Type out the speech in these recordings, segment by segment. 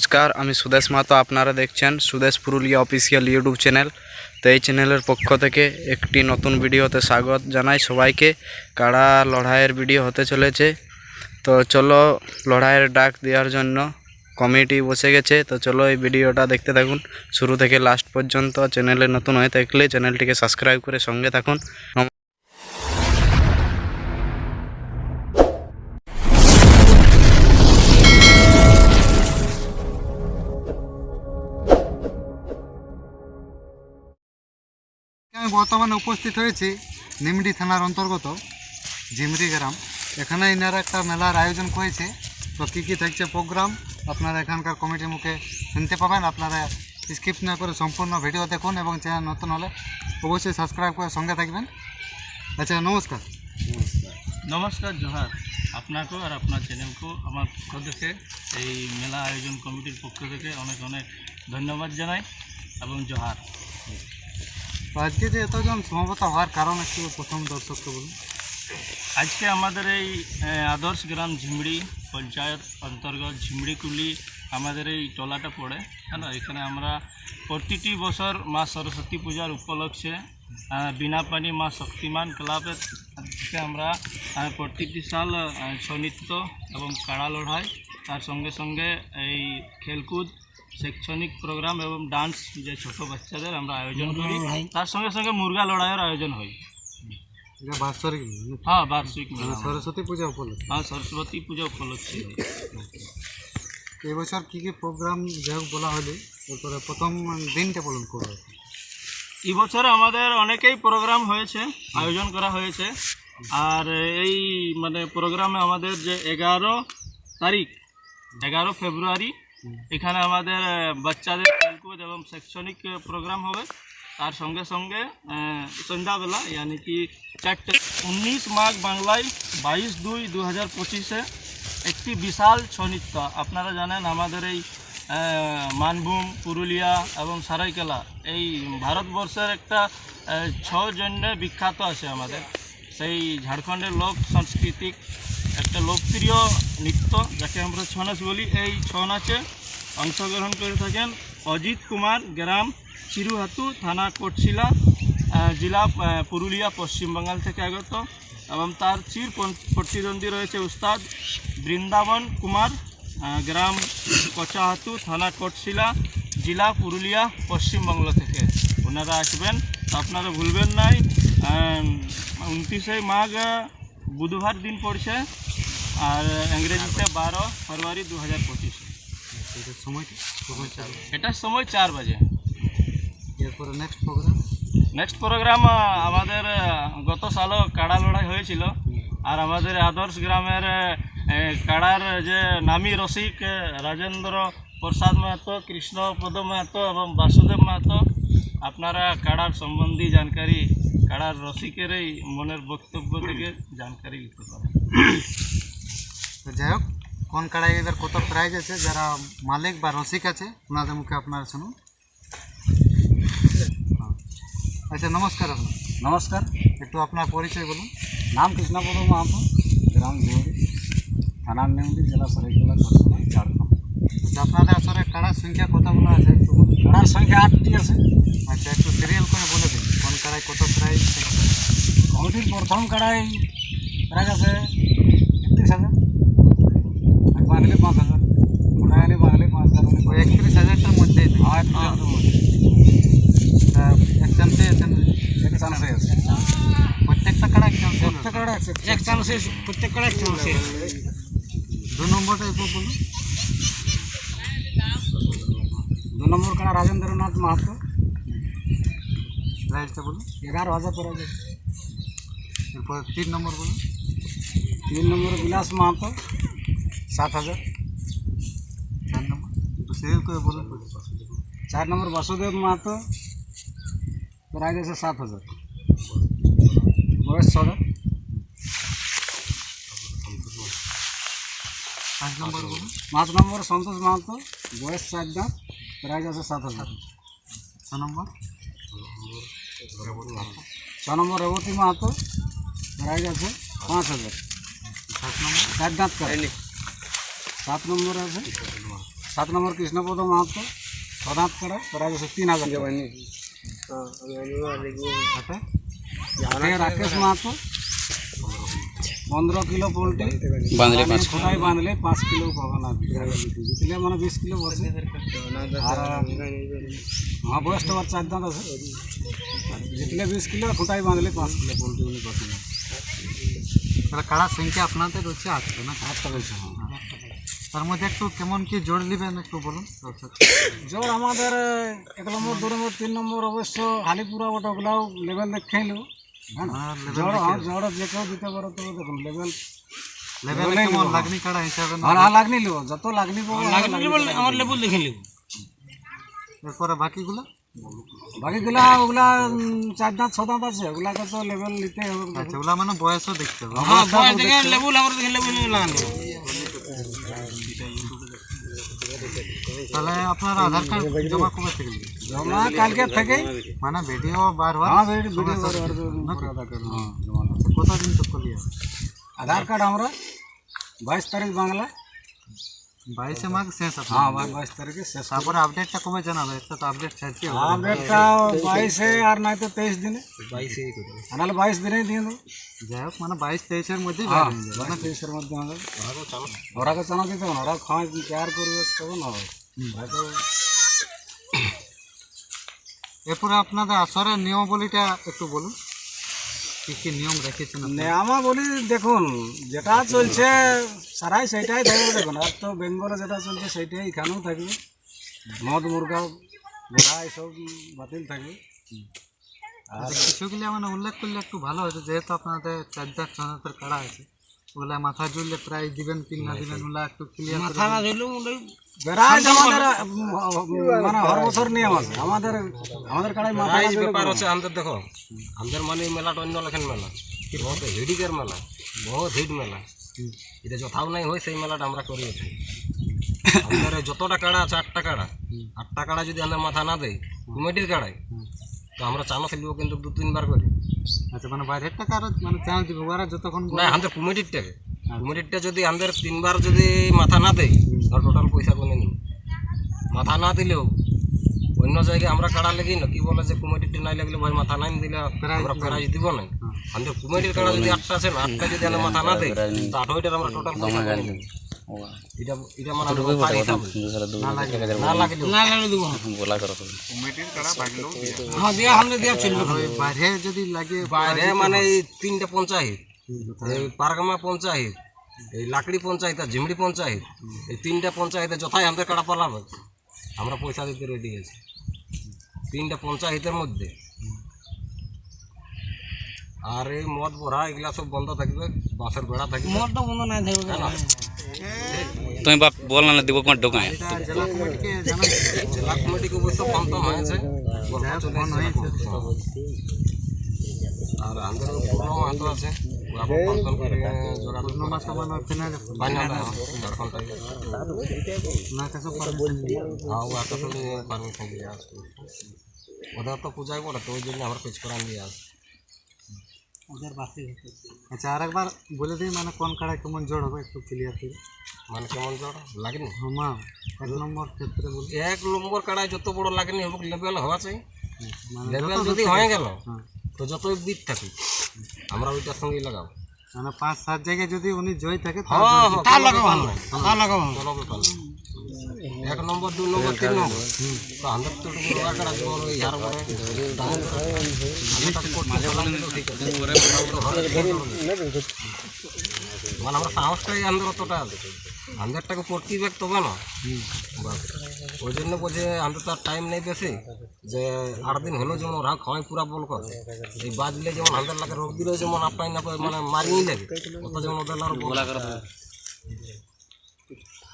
নমস্কার, আমি সুদেশ মাতো আপনারা দেখছেন Sudesh Purulia official YouTube channel. তো এই চ্যানেলের পক্ষ থেকে একটি নতুন ভিডিওতে স্বাগত জানাই সবাইকে। কারা লড়াইয়ের ভিডিও হতে চলেছে? তো চলো লড়াইয়ের ডাক দেওয়ার জন্য কমিটি বসে গেছে। তো চলো এই ভিডিওটা দেখতে থাকুন। শুরু থেকে লাস্ট পর্যন্ত চ্যানেলে নতুন হয়ে থাকলে চ্যানেলটিকে সাবস্ক্রাইব করে সঙ্গে থাকুন। বর্তমানে উপস্থিত হয়েছি নিমডি থানার অন্তর্গত জিমরি গ্রাম। এখানে ইনারা একটা মেলার আয়োজন করেছে। তো কী কী থাকছে প্রোগ্রাম আপনারা এখানকার কমিটির মুখে শুনতে পাবেন। আপনারা স্কিপ না করে সম্পূর্ণ ভিডিও দেখুন এবং চ্যানেল নতুন হলে অবশ্যই সাবস্ক্রাইব করে সঙ্গে থাকবেন। আচ্ছা নমস্কার। নমস্কার। জোহার। আপনাকেও আর আপনার চ্যানেলকেও আমার পক্ষ থেকে এই মেলা আয়োজন কমিটির পক্ষ থেকে অনেক অনেক ধন্যবাদ জানাই এবং জোহার। আজকে যে এতজন সমাবেত হওয়ার কারণ একটু প্রথম দর্শককে বলুন। আজকে আমাদের এই আদর্শ গ্রাম ঝিমড়ি পঞ্চায়েত অন্তর্গত ঝিমড়িকুলি আমাদের এই টলাটা পড়ে হ্যাঁ এখানে আমরা প্রতিটি বছর মা সরস্বতী পূজার উপলক্ষে বিনা পানি মা শক্তিমান ক্লাবের থেকে আমরা প্রতিটি সাল ছৌ এবং কাড়া লড়াই, তার সঙ্গে সঙ্গে এই খেলকুদ শৈক্ষণিক প্রোগ্রাম এবং ডান্স যে ছোট বাচ্চাদের আমরা আয়োজন করি তার সঙ্গে সঙ্গে মুরগা লড়াইয়ের আয়োজন হয় এটা হ্যাঁ বার্ষিক মানে সরস্বতী পূজা উপলক্ষে হ্যাঁ সরস্বতী পূজা উপলক্ষে এবছর কী কী প্রোগ্রাম যাই হোক বলা হলে তারপরে প্রথম দিনটা বলুন করবে এই বছর আমাদের অনেকেই প্রোগ্রাম হয়েছে আয়োজন করা হয়েছে আর এই মানে প্রোগ্রামে আমাদের যে এগারো তারিখ এগারো ফেব্রুয়ারি এখানে আমাদের বাচ্চাদের খেলকুদ এবং শৈক্ষণিক প্রোগ্রাম হবে। তার সঙ্গে সঙ্গে সন্ধ্যাবেলা ইয়ানি কি চারটে উনিশ মাঘ বাংলায় বাইশ দুই দু হাজার পঁচিশে একটি বিশাল ছৌ নৃত্য আপনারা জানেন আমাদের এই মানভূম পুরুলিয়া এবং সারাইকেলা এই ভারতবর্ষের একটা আহ, ছৌ জন্য বিখ্যাত আছে আমাদের। সেই ঝাড়খণ্ডের লোক সাংস্কৃতিক একটা লোকপ্রিয় নৃত্য যাকে আমরা ছৌ নাচ বলি। এই ছৌ নাচে অংশগ্রহণ করে থাকেন অজিত কুমার গ্রাম, চিরুহাতু থানা, কোটশিলা জেলা পুরুলিয়া পশ্চিমবাংল থেকে আগত এবং তার চির প্রতিদ্বন্দ্বী রয়েছে উস্তাদ বৃন্দাবন কুমার গ্রাম, কচাহাতু থানা, কোটশিলা, জেলা, পুরুলিয়া পশ্চিমবঙ্গ থেকে। ওনারা আসবেন। আপনারা ভুলবেন নাই। উনত্রিশে মাঘ বুধবার দিন পড়ছে আর ইংরেজিতে বারো ফেব্রুয়ারি দু হাজার পঁচিশ। এটার সময় চার বাজে। এরপরে নেক্সট প্রোগ্রাম নেক্সট প্রোগ্রাম আমাদের গত সালও কাড়া লড়াই হয়েছিল। আর আমাদের আদর্শ গ্রামের কাড়ার যে নামী রসিক রাজেন্দ্র প্রসাদ মাহাতো কৃষ্ণপদ মাহাতো এবং বাসুদেব মাহাতো আপনারা কাড়ার সম্বন্ধী জানকারি কাড়ার রসিকের এই মনের বক্তব্য থেকে জানকারি নিতে পারেন তো যাই হোক কোন কাড়াই এবার কত প্রাইজ আছে যারা মালিক বা রসিক আছে ওনাদের মুখে আপনারা শুনুন। হ্যাঁ। আচ্ছা নমস্কার আপনার। নমস্কার। একটু আপনার পরিচয় বলুন। নাম কৃষ্ণপদ মাহাতো গ্রাম ঝুমুরি থানার নেমদি জেলা সরাইকেলা খরসনা ঝাড়খণ্ড। আচ্ছা আপনাদের আসলে কাড়ার সংখ্যা কতগুলো আছে একটু বলুন। কাড়ার সংখ্যা আটটি আছে। আচ্ছা একটু সিরিয়াল করে বলে দিন। কোন কাড়াই কত প্রাইজ কমিটির প্রথম কাড়াই প্রায় আছে? একত্রিশ হাজার। আর বাঙালি পাঁচ হাজার। মোটাগালি বাঙালি পাঁচ হাজার অনেক। ওই একত্রিশ হাজারটার মধ্যেই নেই। হয় একটু একটু তা এক চান্সে আছেন এক চান্সে আছে। প্রত্যেকটা কাড়া এক চান্সে প্রত্যেক কাড়া এক চান্সে প্রত্যেক কাড়া এক চান্সে দু নম্বরটা একটু বলুন। দু নম্বর কাড়া রাজেন্দ্রনাথ মাহাতো? প্রাইজটা বলুন এগারো হাজার পড়া যায় এরপর তিন নম্বর বলুন তিন নম্বর বিলাস মাহাতো সাত হাজার চার নম্বর একটু সিরিয়াল করে বলুন চার নম্বর বাসুদেব মাহাতো প্রাইজ আছে সাত হাজার বয়স ছটা পাঁচ নম্বর বলুন পাঁচ নম্বর সন্তোষ মাহাতো বয়স চার দাঁত প্রাইজ আছে সাত হাজার ছ নম্বর ছ নম্বর রেবতী মাহাতো প্রাইজ আছে পাঁচ হাজার সাত দাঁত সাত নম্বর আছে সাত নম্বর কৃষ্ণপদ মাহাতো প্রধান কাড়া প্রায় গেছে তিন হাজার। হাতে রাকেশ মাহাতো পনেরো কিলো পোলট্রি বাঁধলে পাঁচ খোটাই বাঁধলে পাঁচ কিলো কি। জিতলে মানে বিশ কিলো বসে আর আমার বয়সটা আবার চার দাঁত আছে জিতলে বিশ কিলো খোটাই বাঁধলে পাঁচ কিলো পোলট্রি উনি পাচ্ছেন তাহলে কাড়ার সংখ্যা আপনাদের হচ্ছে আটটা না আটটা রয়েছে হ্যাঁ তার মধ্যে একটু কেমন কি জোর নেবেন একটু বলুন জ্বর আমাদের এক নম্বর দু নম্বর তিন নম্বর অবশ্য হালিপুরা ওটা ওগুলাও লেভেল দেখে নিল আর জ্বর হ্যাঁ জ্বর যে কেউ দিতে পারো তো দেখুন লেভেল লেভেল কেমন লাগনি কাড়া হিসাবে না আর আর লাগনি লিব যত লাগনি আমার লেবুল দেখে নিব এরপরে বাকিগুলো? বাকিগুলা ওগুলা চার দাঁত ছ দাঁত আছে ওগুলাকে তো লেভেল নিতে হবে। আচ্ছা ওগুলা মানে বয়সও দেখতে হবে। হ্যাঁ বয়স দেখে লেবুল আমার দেখে লেবুল লাগানো। তাহলে আপনার আধার কার্ড জমা কবে থেকে জমা কালকে থেকে। মানে ভিডিও বার হওয়ার হ্যাঁ ভিডিও আর তো আধার কার্ড। হ্যাঁ। কতদিন তো করলি আধার কার্ড আমরা বাইশ তারিখ বাংলা বাইশে মার্ক শেষ আপনার হ্যাঁ বাইশ তারিখে শেষ। তারপরে আপডেটটা কবে জানাবে একটা তো আপডেট ছাড়তে হবে। আপডেটটা বাইশে আর নাই তো তেইশ দিনে। বাইশে নাহলে বাইশ দিনেই দিয়ে দেবো। যাই হোক মানে বাইশ তেইশের মধ্যে হ্যাঁ বাইশ তেইশের মধ্যে হবে। ওরাকে চানা দিতে হবে ওরা খাওয়াই কেয়ার করবে না হবে। এরপরে আপনাদের আসরের নিয়মাবলীটা একটু বলুন। কি কি নিয়ম রেখেছেন? নেয়ামা বলি দেখুন যেটা চলছে সারাই সেটাই থাকবে দেখুন আর তো বেঙ্গলে যেটা চলছে সেটাই এখানেও থাকবে। মদ মুরগা ঘোড়া এইসব বাতিল থাকবে। আর আচ্ছা, কিছুগুলি মানে উল্লেখ করলে একটু ভালো হয়েছে যেহেতু আপনাদের চার চার ছনাতের কাড়া আছে। ওগুলা মাথা জুড়লে প্রায় দিবেন কি না দিবেন ওগুলা একটু ক্লিয়ার মাথা না আমাদের মানে হর বছর নিয়ম আছে আমাদের আমাদের কাড়াই মাথা ব্যাপার হচ্ছে আমাদের দেখো আমাদের মানে মেলাটা অন্য লেখেন মেলা। বহুত হিডিকের মেলা বহুত হিট মেলা। এটা যথাও নাই হয় সেই মেলাটা আমরা করি থাকি আমাদের যতটা কাড়া আছে আটটা কাড়া। আটটা কাড়া যদি আমরা মাথা না দেই কমিটির কাড়াই তো আমরা চানো খেলব কিন্তু দু তিনবার করি। আচ্ছা মানে বাইরের টাকা আর মানে চান্স দিব ওরা যতক্ষণ না আমাদের কমিটিরটাকে কমিটিরটা যদি আমাদের তিনবার যদি মাথা না দেয় ধর টোটাল পয়সা গুনে নিই মাথা না দিলেও অন্য জায়গায় আমরা কাড়া লেগে না কি বলে যে কমিটিটা নাই লাগলে ভাই মাথা নাই দিলে আমরা প্রাইজ দিব না। আমাদের কমিটির কাড়া যদি আটটা আছে না আটটা যদি আমরা মাথা না দেয় তো আঠারোটার আমরা টোটাল পয়সা গুনে নিই এটা এটা মানে আমাদের পার হিসাবে। না লাগলে না লাগলে দিব হ্যাঁ দিয়া আমরা দিয়া চলবে ওই বাইরে যদি লাগে বাইরে মানে এই তিনটা পঞ্চায়েত এই পারগামা পঞ্চায়েত এই লাকড়ি পঞ্চায়েত আর ঝিমড়ি পঞ্চায়েত এই তিনটা পঞ্চায়েতে যথাই আমাদের কাটা পালাবে আমরা পয়সা দিতে রেডি আছি তিনটা পঞ্চায়েতের মধ্যে আর এই মদ ভরা এগুলা সব বন্ধ থাকবে বাসের বেড়া থাকবে মদটা বন্ধ নাই থাকবে তুমি বাপ বল না, দিব কোন ঢোকায় জেলা কমিটিকে জেলা কমিটিকে অবশ্য ফোন তো হয়েছে। আর আছে জোগাড় পূর্ণ মাস ফিনালে বানিয়ে দেয় ঝাড়খণ্ড থেকে না কাছে পারমিশন দিয়ে ও এত পারমিশন দিয়ে আসবে ওদের তো পূজায় বলে তো ওই জন্য আমরা পিছ করান দিয়ে আসবে আচ্ছা আর একবার বলে দিই মানে কোন কাড়া কেমন জোর হবে একটু ক্লিয়ার করে। মানে কেমন জ্বর লাগেনি? হামা এক নম্বর ক্ষেত্রে বলি। এক নম্বর কাড়ায় যত বড় লাগেনি হোক লেভেল হওয়া চাই। মানে লেভেল যদি হয়ে গেল হ্যাঁ। তো যতই বিট থাকুক আমরা ওইটার সঙ্গেই লাগাবো। মানে পাঁচ সাত জায়গায় যদি উনি জয় থাকে হ্যাঁ হ্যাঁ তা লাগাবো ব্যাপার না এক নম্বর দুই নম্বর, তিন নম্বর। তো আমাদের মানে আমরা সাহসটাই আমাদের অতটা আছে। আমাদেরটাকে পড়তেই ব্যাগ তবে না ওই জন্য বলছে আমাদের তো টাইম নেই বেশি। যে আট দিন হলো যেমন ওরা খাওয়াই পুরা বল করে। এই বাজলে যেমন আমাদের লাগে রোগ দিলেও যেমন আপনাই না মানে মারিয়ে লাগে অত যেমন ওদের আর বলা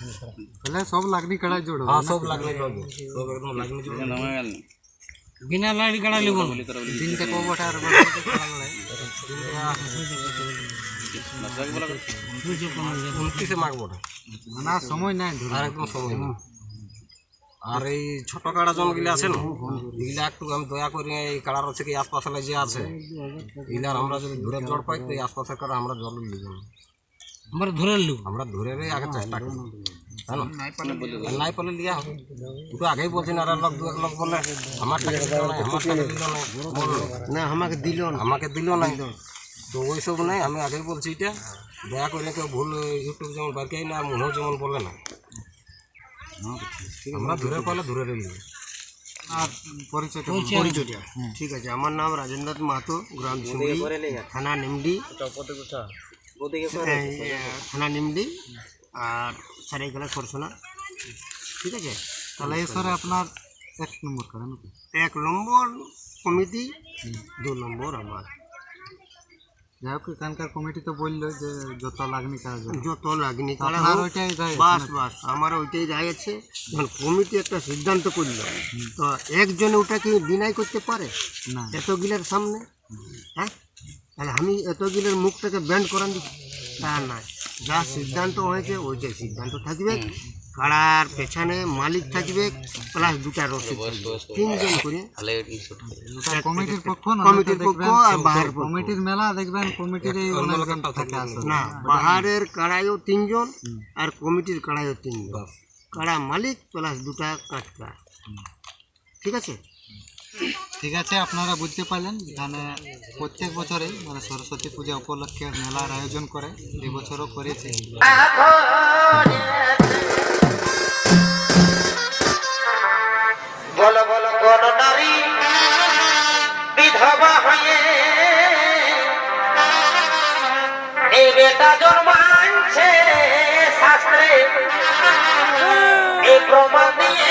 করে তাহলে সব লাগনি কাড়া জোর হবে হ্যাঁ সব লাগনি পাবো সব একদম লাগনি জুড়ে বিনা লাইট কাটা লিব দিনটা কবটা আর উনত্রিশে মাগবো ওটা না সময় নাই আর একদম সময় নেই। আর এই ছোট কাড়া জনগুলি আছে না এগুলা একটু আমি দয়া করি এই কাড়ার হচ্ছে কি আশপাশে যে আছে এগুলার আমরা যদি ধরে জড় পাই তো এই আশপাশের কাড়া আমরা জল নিব আমরা ধরে নিব আমরা ধরে রে আগে চেষ্টা করি। নাই পারলে লিয়া হবে। তো আগেই বলছেন আর লোক দু এক লোক বললে আমার না আমাকে দিল না। আমাকে দিল না। তো ওইসব নাই আমি আগেই বলছি এটা। দয়া করে কেউ ভুল ইউটিউব যেমন বার না আর মনেও যেমন বলে না। আমরা দূরে পালে দূরে রইলি আর পরিচয় পরিচয়টা ঠিক আছে আমার নাম রাজেন্দ্রনাথ মাহাতো গ্রাম থানা নিমডি। থানা নিমডি আর সারাইকলা সরসনা ঠিক আছে? তাহলে সরে আপনার এক নম্বর করেন এক নম্বর কমিটি। দু নম্বর আমার। যাই হোক এখানকার কমিটি তো বলল যে যত লাগনি কাজ যত লাগনি ওইটাই বাস বাস আমার ওইটাই রায় আছে। যখন কমিটি একটা সিদ্ধান্ত করল। তো একজনে ওটাকে ডিনাই করতে পারে না। এতগুলোর সামনে? হ্যাঁ? তাহলে আমি এতগুলোর মুখটাকে ব্যান্ড করান তা না যা সিদ্ধান্ত হয়েছে ওইটাই সিদ্ধান্ত থাকবে। কাড়ার পেছনে মালিক থাকবে প্লাস দুটা রসিদ তিনজন করে। কমিটির পক্ষ কমিটির পক্ষ আর বাহার কমিটির মেলা দেখবেন কমিটির না পাহাড়ের কাড়াইও তিনজন আর কমিটির কাড়াইও তিনজন। কাড়া মালিক প্লাস দুটা কাটকা ঠিক আছে? ঠিক আছে, আপনারা বুঝতে পারলেন, এখানে প্রত্যেক বছরেই মানে সরস্বতী পূজা উপলক্ষে মেলার আয়োজন করে এই বছরও করেছে। এই বেটা জন্মাচ্ছে শাস্ত্রে। প্রমাণ দিয়েছে